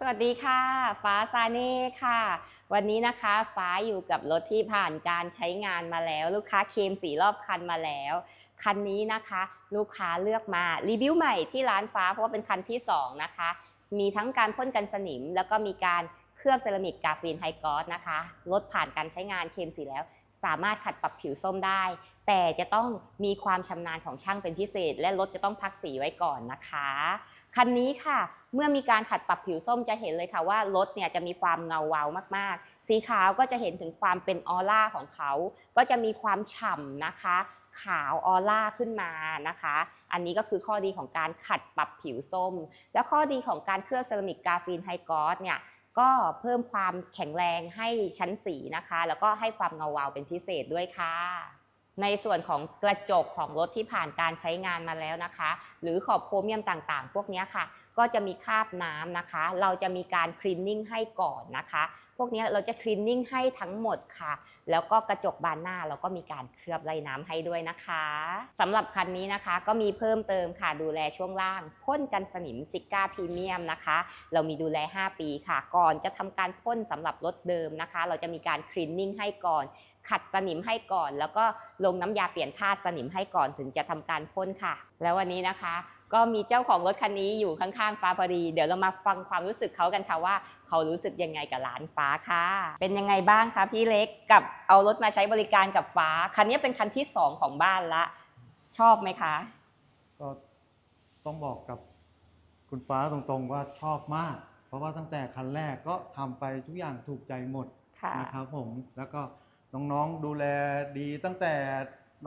สวัสดีค่ะ ฟ้าซาเน่ค่ะ วันนี้นะคะฟ้าอยู่กับรถที่ผ่านการใช้งานมาแล้ว ลูกค้าเคลมสีรอบคันมาแล้ว คันนี้นะคะ ลูกค้าเลือกมารีวิวใหม่ที่ร้านฟ้าเพราะว่าเป็นคันที่สองนะคะ มีทั้งการพ่นกันสนิม แล้วก็มีการเคลือบเซรามิกกาฟีนไฮกอสนะคะรถผ่านการใช้งานเคลมสีแล้ว สามารถขัดปรับผิวส้มได้ แต่จะต้องมีความชำนาญของช่างเป็นพิเศษ และรถจะต้องพักสีไว้ก่อนนะคะ คันนี้ค่ะ เมื่อมีการขัดปรับผิวส้มจะเห็นเลยค่ะว่ารถเนี่ยจะมีความเงาวาวมากๆ สีขาวก็จะเห็นถึงความเป็นออร่าของเขา ก็จะมีความฉ่ำนะคะ ขาวออร่าขึ้นมานะคะ อันนี้ก็คือข้อดีของการขัดปรับผิวส้ม และข้อดีของการเคลือบเซรามิกกาฟีนไฮกอสเนี่ย ก็เพิ่มความแข็งแรงให้ชั้นสีนะคะ แล้วก็ให้ความเงาวาวเป็นพิเศษด้วยค่ะ ในส่วนของกระจกของรถที่ผ่านการใช้งานมาแล้วนะคะ หรือขอบโครเมียมต่างๆ พวกนี้ค่ะ ก็จะมีคราบน้ำนะคะ เราจะมีการคลีนนิ่งให้ก่อนนะคะ พวกนี้เราจะคลีนนิ่งให้ทั้งหมดค่ะ แล้วก็กระจกบานหน้าเราก็มีการเคลือบไล่น้ำให้ด้วยนะคะ สำหรับคันนี้นะคะ ก็มีเพิ่มเติมค่ะ ดูแลช่วงล่าง พ่นกันสนิมซิก้าพรีเมียมนะคะ เรามีดูแล 5 ปีค่ะ ก่อนจะทำการพ่นสำหรับรถเดิมนะคะ เราจะมีการคลีนนิ่งให้ก่อนขัดสนิมให้ก่อน แล้วก็ลงน้ำยาเปลี่ยนธาตุสนิมให้ก่อนถึงจะทำการพ่นค่ะ แล้ววันนี้นะคะ ก็มีเจ้าของรถคันนี้อยู่ข้างๆฟ้าพอดี เดี๋ยวเรามาฟังความรู้สึกเขากันค่ะว่า เขารู้สึกยังไงกับร้านฟ้าค่ะ เป็นยังไงบ้างคะพี่เล็กกับเอารถมาใช้บริการกับฟ้า คันนี้เป็นคันที่สองของบ้านละ ชอบไหมคะ ก็ต้องบอกกับคุณฟ้าตรงๆว่าชอบมาก เพราะว่าตั้งแต่คันแรกก็ทำไปทุกอย่างถูกใจหมดค่ะ นะครับผมแล้วก็น้องๆดูแลดีตั้งแต่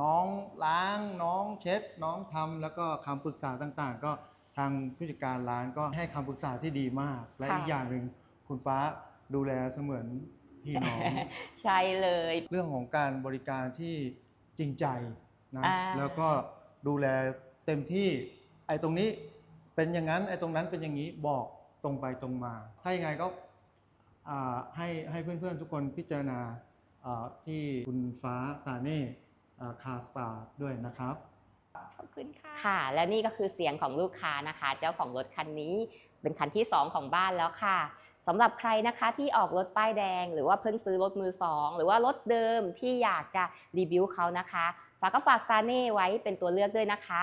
น้องล้างน้องเช็ด น้องทำแล้วก็คำปรึกษาต่างๆ ก็ทางผู้จัดการร้านก็ให้คำปรึกษาที่ดีมาก และค่ะ อีกอย่างหนึ่งคุณฟ้าดูแลเสมือนพี่น้อง ใช่เลย เรื่องของการบริการที่จริงใจนะอ่า แล้วก็ดูแลเต็มที่ ไอ้ตรงนี้เป็นอย่างนั้นไอ้ตรงนั้นเป็นอย่างนี้บอกตรงไปตรงมา ถ้ายังไงก็อ่าให้ให้เพื่อนๆทุกคนพิจารณาอ่าที่คุณฟ้าซาเน่ คาสปาด้วยนะครับ ขอบคุณค่ะ ค่ะ และนี่ก็คือเสียงของลูกค้านะคะ เจ้าของรถคันนี้เป็นคันที่ 2 ของบ้านแล้วค่ะสำหรับใครนะคะที่ออกรถป้ายแดง หรือว่าเพิ่งซื้อรถมือสองหรือว่ารถเดิมที่อยากจะรีวิวเขานะคะฝากก็ฝากซาเน่ไว้เป็นตัวเลือกด้วยนะคะ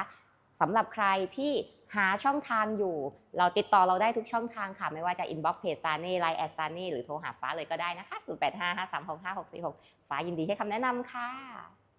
สำหรับใครที่หาช่องทางอยู่ เราติดต่อเราได้ทุกช่องทางค่ะ ไม่ว่าจะ inbox เพจซาเน่ไลน์แอดซาเน่หรือโทรหาฟ้าเลยก็ได้นะคะ 0855365646 ฟ้ายินดีให้คำแนะนำค่ะ